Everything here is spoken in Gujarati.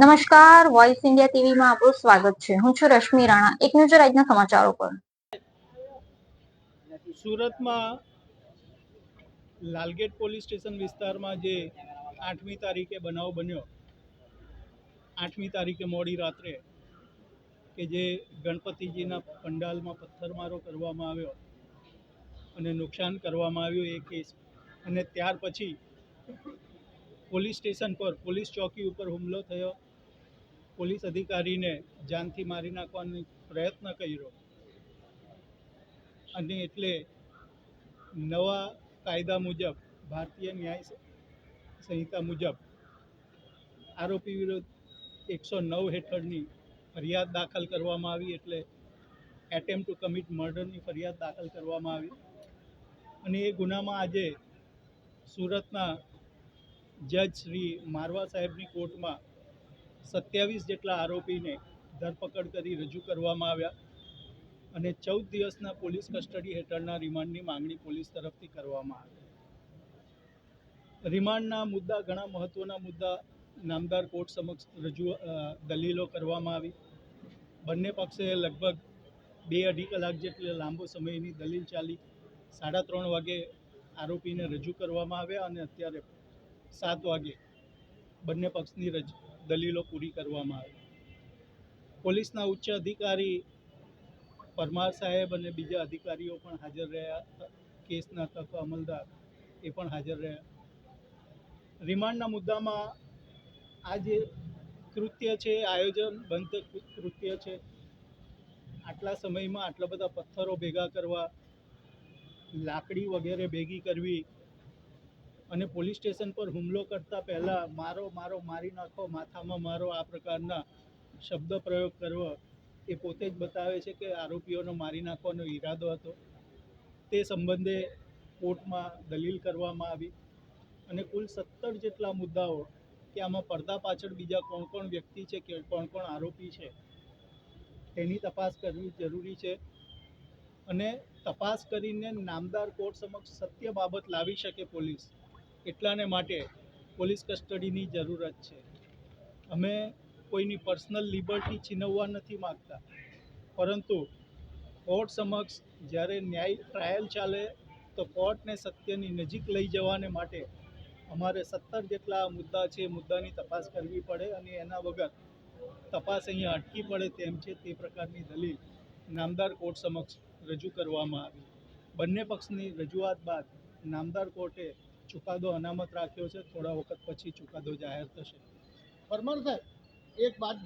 નમસ્કાર વોઇસ ઇન્ડિયા ટીવીમાં આપનું સ્વાગત છે. હું છું રશ્મિ રાણા. એક નજર આજના સમાચારો પર. સુરતમાં લાલગેટ પોલીસ સ્ટેશન વિસ્તારમાં જે આઠમી તારીખે બનાવ બન્યો, આઠમી તારીખે મોડી રાત્રે કે જે ગણપતિજીના પંડાલમાં પથ્થરમારો કરવામાં આવ્યો અને નુકસાન કરવામાં આવ્યું એ કેસ. અને ત્યાર પછી પોલીસ સ્ટેશન પર, પોલીસ ચોકી ઉપર હુમલો થયો. પોલીસ અધિકારીને જાનથી મારી નાખવાનો પ્રયત્ન કર્યો. અને એટલે નવા કાયદા મુજબ, ભારતીય ન્યાય સંહિતા મુજબ આરોપી વિરુદ્ધ એકસો નવ હેઠળની ફરિયાદ દાખલ કરવામાં આવી, એટલે એટેમ્પ ટુ કમિટ મર્ડરની ફરિયાદ દાખલ કરવામાં આવી. અને એ ગુનામાં આજે સુરતના જજ શ્રી મારવા સાહેબની કોર્ટમાં સત્યાવીસ જેટલા આરોપીને ધરપકડ કરી રજૂ કરવામાં આવ્યા અને ચૌદ દિવસના પોલીસ કસ્ટડી હેઠળના રિમાન્ડની માંગણી પોલીસ તરફથી કરવામાં આવી. રિમાન્ડના મુદ્દા, ઘણા મહત્ત્વના મુદ્દા નામદાર કોર્ટ સમક્ષ રજૂ દલીલો કરવામાં આવી. બંને પક્ષે લગભગ બે અઢી કલાક જેટલે લાંબો સમયની દલીલ ચાલી સાડા ત્રણ વાગે આરોપીને રજૂ કરવામાં આવ્યા અને અત્યારે સાત વાગે બંને પક્ષની રજ, દલીલો પૂરી કરવામાં આવી. પોલીસના ઉચ્ચ અધિકારી પરમાર સાહેબ અને બીજા અધિકારીઓ પણ હાજર રહ્યા કેસના તક અમલદાર એ પણ હાજર રહ્યા. રિમાન્ડના મુદ્દામાં આ જે કૃત્ય છે, આયોજન બંધ કૃત્ય છે, આટલા સમયમાં આટલા બધા પથ્થરો ભેગા કરવા, લાકડી વગેરે ભેગી કરવી અને પોલીસ સ્ટેશન પર હુમલો કરતા પહેલાં મારો મારો, મારી નાખો, માથામાં મારો આ પ્રકારના શબ્દ પ્રયોગ કરવો એ પોતે જ બતાવે છે કે આરોપીઓનો મારી નાખવાનો ઈરાદો હતો. તે સંબંધે કોર્ટમાં દલીલ કરવામાં આવી અને કુલ સત્તર જેટલા મુદ્દાઓ કે આમાં પડદા પાછળ બીજા કોણ કોણ વ્યક્તિ છે કે કોણ કોણ આરોપી છે તેની તપાસ કરવી જરૂરી છે અને તપાસ કરીને નામદાર કોર્ટ સમક્ષ સત્ય બાબત લાવી શકે પોલીસ. એટલાને માટે પોલીસ કસ્ટડીની જરૂરત છે. અમે કોઈની પર્સનલ લિબર્ટી છીનવવા નથી માગતા. પરંતુ કોર્ટ સમક્ષ જ્યારે ન્યાય ટ્રાયલ ચાલે, તો કોર્ટને સત્યની નજીક લઈ જવાને માટે અમારે સત્તર જેટલા મુદ્દા છે મુદ્દાની તપાસ કરવી પડે અને એના વગર તપાસ અહીંયા અટકી પડે તેમ છે તે પ્રકારની દલીલ નામદાર કોર્ટ સમક્ષ રજૂ કરવામાં આવી. બંને પક્ષની રજૂઆત બાદ નામદાર કોર્ટે ચુકાદો અનામત રાખ્યો છે થોડા વખત પછી ચુકાદો જાહેર થશે. પરમાર સાહેબ એક વાત